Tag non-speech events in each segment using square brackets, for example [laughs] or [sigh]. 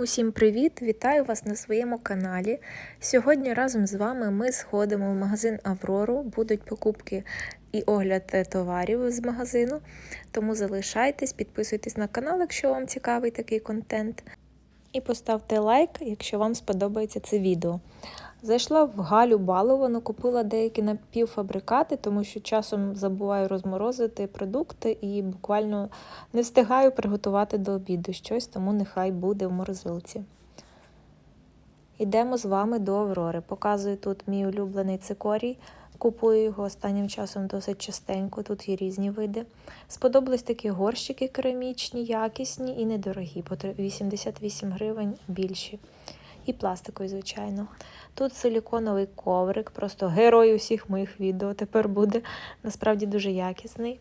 Усім привіт! Вітаю вас на своєму каналі. Сьогодні разом з вами ми сходимо в магазин Аврору. Будуть покупки і огляд е, товарів з магазину. Тому залишайтесь, підписуйтесь на канал, якщо вам цікавий такий контент. І поставте лайк, якщо вам сподобається це відео. Зайшла в Галю Баловану, купила деякі напівфабрикати, тому що часом забуваю розморозити продукти і буквально не встигаю приготувати до обіду щось, тому нехай буде в морозилці. Йдемо з вами до Аврори. Показую тут мій улюблений цикорій. Купую його останнім часом досить частенько, тут є різні види. Сподобались такі горщики керамічні, якісні і недорогі, по 88 гривень більші. І пластикові, звичайно. Тут силіконовий коврик, просто герой усіх моїх відео тепер буде. Насправді дуже якісний.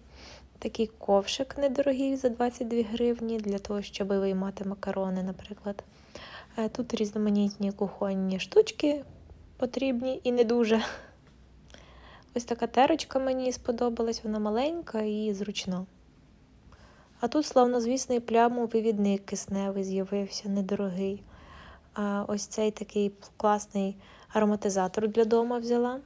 Такий ковшик недорогий за 22 гривні для того, щоб виймати макарони, наприклад. Е, Тут різноманітні кухонні штучки потрібні і не дуже. Ось така терочка мені сподобалась, вона маленька і зручна. А тут славнозвісний плямовивідник кисневий з'явився, недорогий. Ось цей такий класний ароматизатор для дома взяла.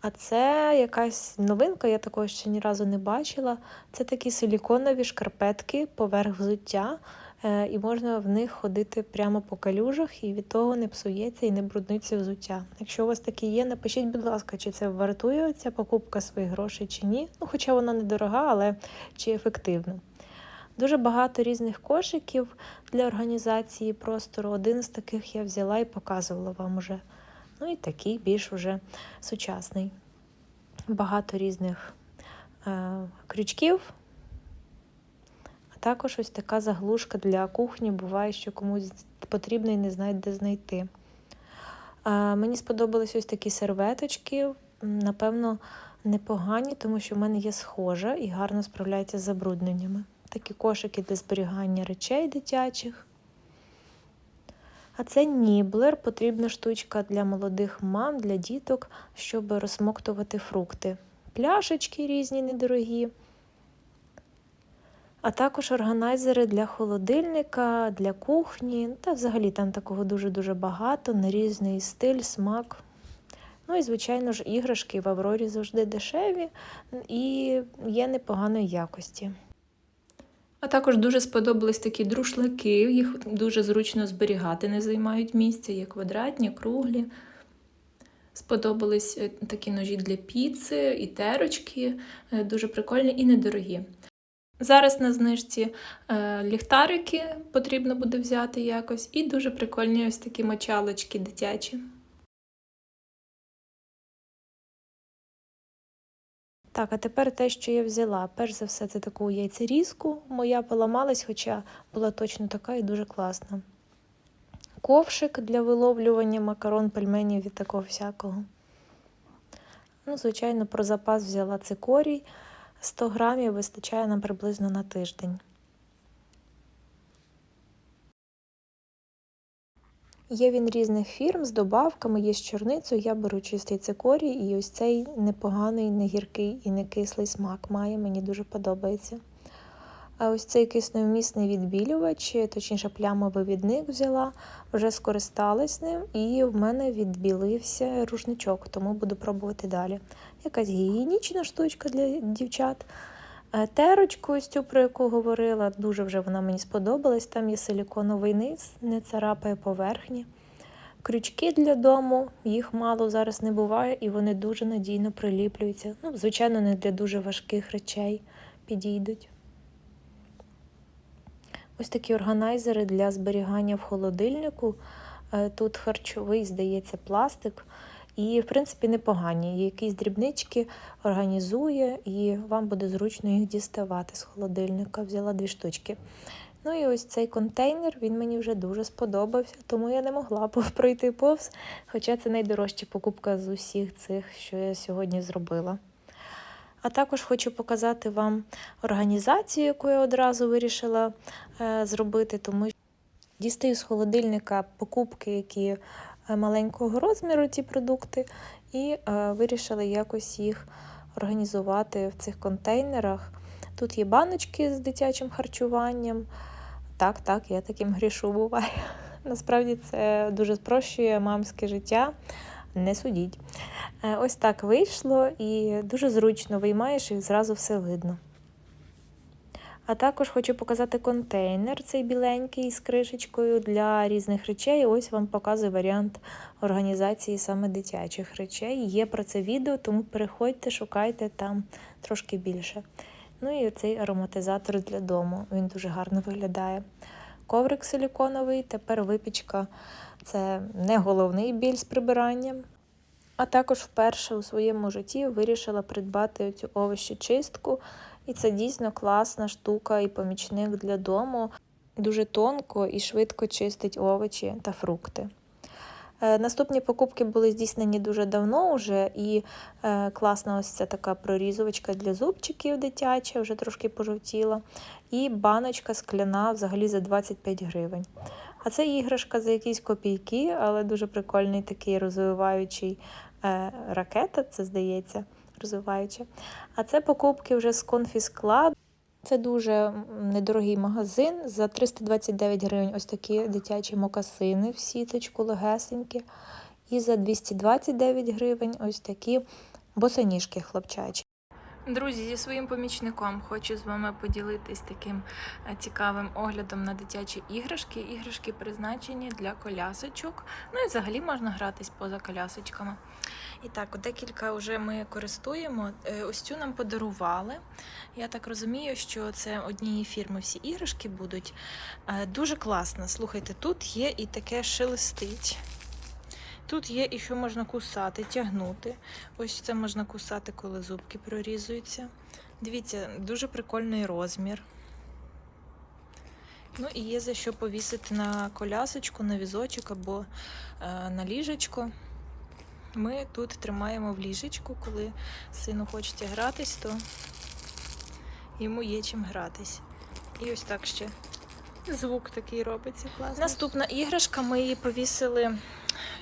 А це якась новинка, я такого ще ні разу не бачила. Це такі силіконові шкарпетки поверх взуття, е, і можна в них ходити прямо по калюжах, і від того не псується і не брудниться взуття. Якщо у вас такі є, напишіть, будь ласка, чи це вартує ця покупка своїх грошей чи ні. Ну, Хоча вона недорога, але чи ефективна. Дуже багато різних кошиків для організації простору. Один з таких я взяла і показувала вам уже. Ну і такий більш уже сучасний. Багато різних е, крючків, а також ось така заглушка для кухні. Буває, що комусь потрібно і не знають, де знайти. Е, мені сподобались ось такі серветочки. Напевно, непогані, тому що в мене є схожа і гарно справляється з забрудненнями такі кошики для зберігання речей дитячих. А це ніблер, потрібна штучка для молодих мам, для діток, щоб розсмоктувати фрукти. Пляшечки різні недорогі. А також органайзери для холодильника, для кухні. Та взагалі там такого дуже-дуже багато, на різний стиль, смак. Ну і, звичайно ж, іграшки в Аврорі завжди дешеві і є непоганої якості. А також дуже сподобались такі друшлаки, їх дуже зручно зберігати, не займають місця, є квадратні, круглі. Сподобались е, такі ножі для піци і терочки, е, дуже прикольні і недорогі. Зараз на знижці е, ліхтарики потрібно буде взяти якось, і дуже прикольні ось такі мочалочки дитячі. Так, а тепер те, що я взяла. Перш за все, це таку яйцерізку. Моя поламалась, хоча була точно така і дуже класна. Ковшик для виловлювання макарон, пельменів і такого всякого. Ну, Звичайно, про запас взяла цикорій. 100 грамів вистачає нам приблизно на тиждень. Є він різних фірм з добавками, є з чорницею, я беру чистий цикорій, і ось цей непоганий, не гіркий і не кислий смак має, мені дуже подобається. А ось цей кисневмісний відбілювач, точніше, плямовий відник взяла, вже скористалась ним, і в мене відбілився рушничок, тому буду пробувати далі. Якась гігієнічна штучка для дівчат. Е, терочку, ось цю, про яку говорила, дуже вже вона мені сподобалась. Там є силіконовий низ, не царапає поверхні. Крючки для дому, їх мало зараз не буває, і вони дуже надійно приліплюються. Ну, Звичайно, не для дуже важких речей підійдуть. Ось такі органайзери для зберігання в холодильнику. Е, тут харчовий, здається, пластик. І, в принципі, непогані. Якісь дрібнички організує, і вам буде зручно їх діставати з холодильника. Взяла дві штучки. Ну і ось цей контейнер він мені вже дуже сподобався, тому я не могла [laughs] пройти повз. Хоча це найдорожча покупка з усіх цих, що я сьогодні зробила. А також хочу показати вам організацію, яку я одразу вирішила е, зробити, тому що дістаю з холодильника покупки, які маленького розміру ці продукти, і е, вирішили якось їх організувати в цих контейнерах. Тут є баночки з дитячим харчуванням, Так, так, я таким грішу буває. [laughs] Насправді це дуже спрощує мамське життя. Не судіть. Е, Ось так вийшло і дуже зручно виймаєш і зразу все видно. А також хочу показати контейнер, цей біленький з кришечкою для різних речей. Ось вам показую варіант організації саме дитячих речей. Є про це відео, тому переходьте, шукайте там трошки більше. Ну і цей ароматизатор для дому. Він дуже гарно виглядає. Коврик силіконовий, тепер випічка це не головний біль з прибиранням. А також вперше у своєму житті вирішила придбати цю овощечистку. І це дійсно класна штука і помічник для дому. Дуже тонко і швидко чистить овочі та фрукти. Е, Наступні покупки були здійснені дуже давно вже, і е, класна ось ця така прорізувачка для зубчиків дитяча, вже трошки пожовтіла. І баночка скляна взагалі за 25 гривень. А це іграшка за якісь копійки, але дуже прикольний такий розвиваючий е, ракета, це здається, розвиваюча. А це покупки вже з конфісклад. Це дуже недорогий магазин. За 329 гривень ось такі дитячі мокасини в сіточку легесенькі. І за 229 гривень ось такі босоніжки хлопчачі. Друзі, зі своїм помічником хочу з вами поділитись таким е, цікавим оглядом на дитячі іграшки. Іграшки призначені для колясочок. Ну і взагалі можна гратись поза колясочками. І так, декілька вже ми користуємо. Е, Ось цю нам подарували. Я так розумію, що це однієї фірми всі іграшки будуть. Е, Дуже класно. Слухайте, тут є і таке шелестить. Тут є і що можна кусати, тягнути. Ось це можна кусати, коли зубки прорізуються. Дивіться, дуже прикольний розмір. Ну і є за що повісити на колясочку, на візочок або е, на ліжечко. Ми тут тримаємо в ліжечку, коли сину хочеться гратись, то йому є чим гратись. І ось так ще звук такий робиться. класний. Наступна іграшка, ми її повісили.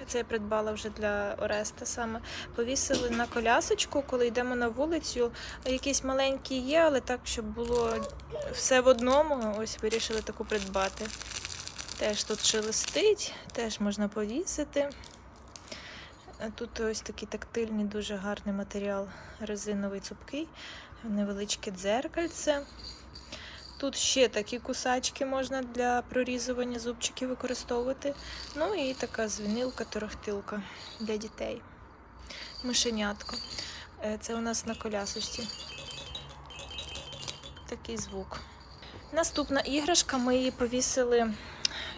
Це я придбала вже для Ореста саме. Повісили на колясочку, коли йдемо на вулицю. Якийсь маленький є, але так, щоб було все в одному. Ось вирішили таку придбати. Теж тут шелестить, теж можна повісити. Тут ось такий тактильний, дуже гарний матеріал, резиновий цупкий, невеличке дзеркальце. Тут ще такі кусачки можна для прорізування зубчиків використовувати. Ну і така звінилка, торохтилка для дітей. Мишенятко. Е, Це у нас на колясочці. Такий звук. Наступна іграшка, ми її повісили.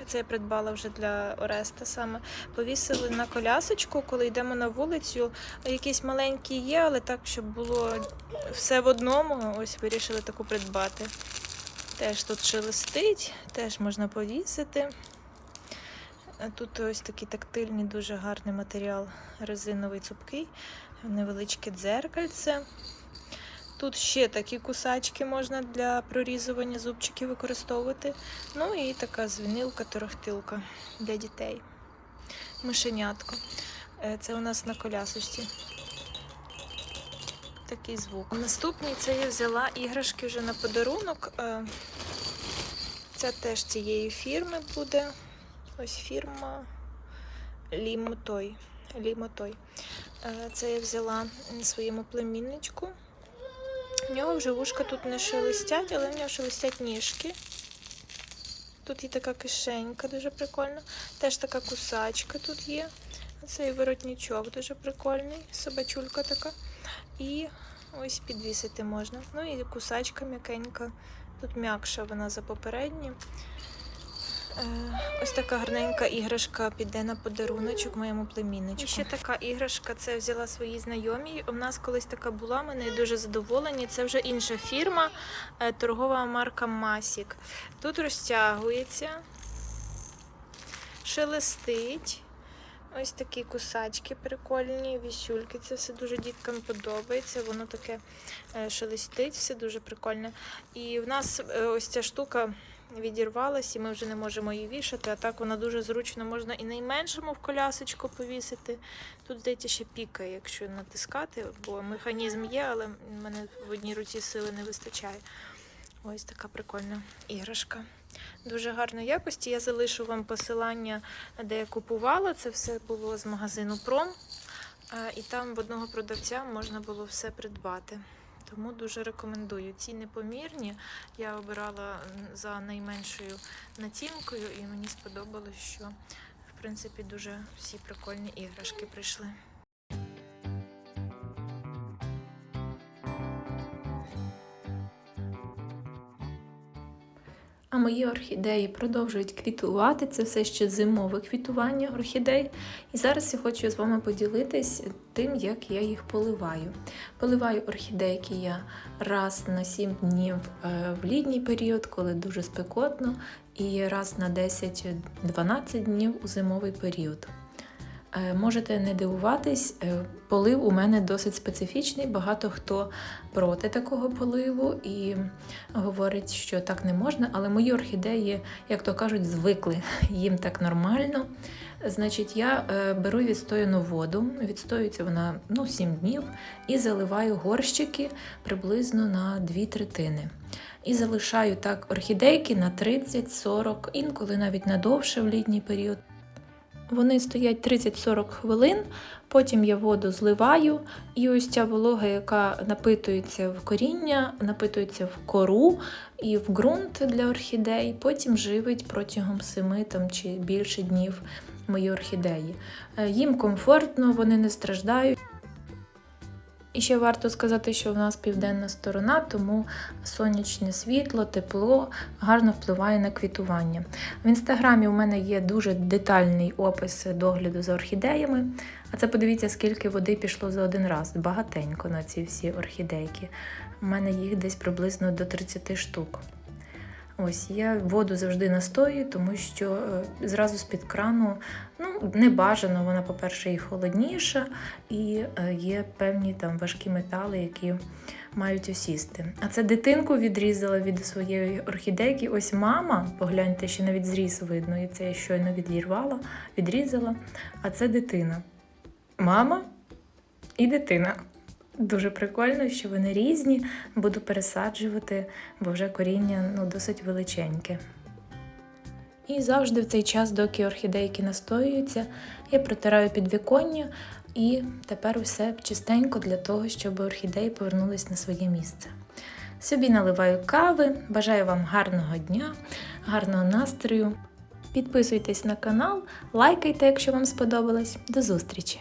Це я придбала вже для Ореста саме. Повісили на колясочку, коли йдемо на вулицю. Якийсь маленький є, але так, щоб було все в одному. Ось вирішили таку придбати. Теж тут шелестить, теж можна повісити. Тут ось такий тактильний, дуже гарний матеріал, резиновий цупкий, невеличке дзеркальце. Тут ще такі кусачки можна для прорізування зубчиків використовувати. Ну і така звінилка, торохтилка для дітей. Мишенятко. Е, Це у нас на колясочці. Такий звук. Наступний це я взяла іграшки вже на подарунок. Е, Це теж цієї фірми буде. Ось фірма Лімотой. Лімотой. Е, Це я взяла своєму племінничку. У нього вже вушка тут не шелестять, але в нього шелестять ніжки. Тут є така кишенька, дуже прикольна. Теж така кусачка тут є. Цей воротничок дуже прикольний, собачулька така. І ось підвісити можна. Ну і кусачка м'якенька. Тут м'якша вона за попередні. Е, Ось така гарненька іграшка піде на подаруночок моєму племінничку. І ще така іграшка, це взяла свої знайомі. У нас колись така була, ми нею дуже задоволені. Це вже інша фірма, е, торгова марка Масік. Тут розтягується, шелестить. Ось такі кусачки прикольні, вісюльки. Це все дуже діткам подобається. Воно таке е, шелестить, все дуже прикольне. І в нас е, ось ця штука відірвалась, і ми вже не можемо її вішати. А так вона дуже зручно можна і найменшому в колясочку повісити. Тут, здається, ще пікає, якщо натискати, бо механізм є, але в мене в одній руці сили не вистачає. Ось така прикольна іграшка. Дуже гарної якості. Я залишу вам посилання, де я купувала. Це все було з магазину Пром. І там в одного продавця можна було все придбати. Тому дуже рекомендую. Ціни помірні. Я обирала за найменшою націнкою, і мені сподобалось, що в принципі дуже всі прикольні іграшки прийшли. А мої орхідеї продовжують квітувати. Це все ще зимове квітування орхідей. І зараз я хочу з вами поділитись тим, як я їх поливаю. Поливаю орхідейки я раз на 7 днів е, в літній період, коли дуже спекотно, і раз на 10-12 днів у зимовий період. Е, Можете не дивуватись, е, полив у мене досить специфічний. Багато хто проти такого поливу і говорить, що так не можна, але мої орхідеї, як то кажуть, звикли [laughs] їм так нормально. Значить, я е, беру відстояну воду, відстоюється вона ну, 7 днів, і заливаю горщики приблизно на 2 третини. І залишаю так орхідейки на 30-40, інколи навіть на довше в літній період. Вони стоять 30-40 хвилин, потім я воду зливаю, і ось ця волога, яка напитується в коріння, напитується в кору і в ґрунт для орхідей, потім живить протягом 7 там, чи більше днів мої орхідеї. Е, Їм комфортно, вони не страждають. І ще варто сказати, що в нас південна сторона, тому сонячне світло, тепло гарно впливає на квітування. В інстаграмі у мене є дуже детальний опис догляду за орхідеями. А це подивіться, скільки води пішло за один раз. Багатенько на ці всі орхідейки. У мене їх десь приблизно до 30 штук. Ось я воду завжди настою, тому що е, зразу з-під крану ну, не бажано, вона, по-перше, і холодніша, і е, є певні там важкі метали, які мають осісти. А це дитинку відрізала від своєї орхідейки. Ось мама, погляньте, ще навіть зріз видно, і це я щойно відірвала, відрізала. А це дитина. Мама і дитина. Дуже прикольно, що вони різні. Буду пересаджувати, бо вже коріння ну, досить величеньке. І завжди в цей час, доки орхідейки настоюються, я протираю підвіконня і тепер усе чистенько для того, щоб орхідеї повернулись на своє місце. Собі наливаю кави, бажаю вам гарного дня, гарного настрою. Підписуйтесь на канал, лайкайте, якщо вам сподобалось. До зустрічі!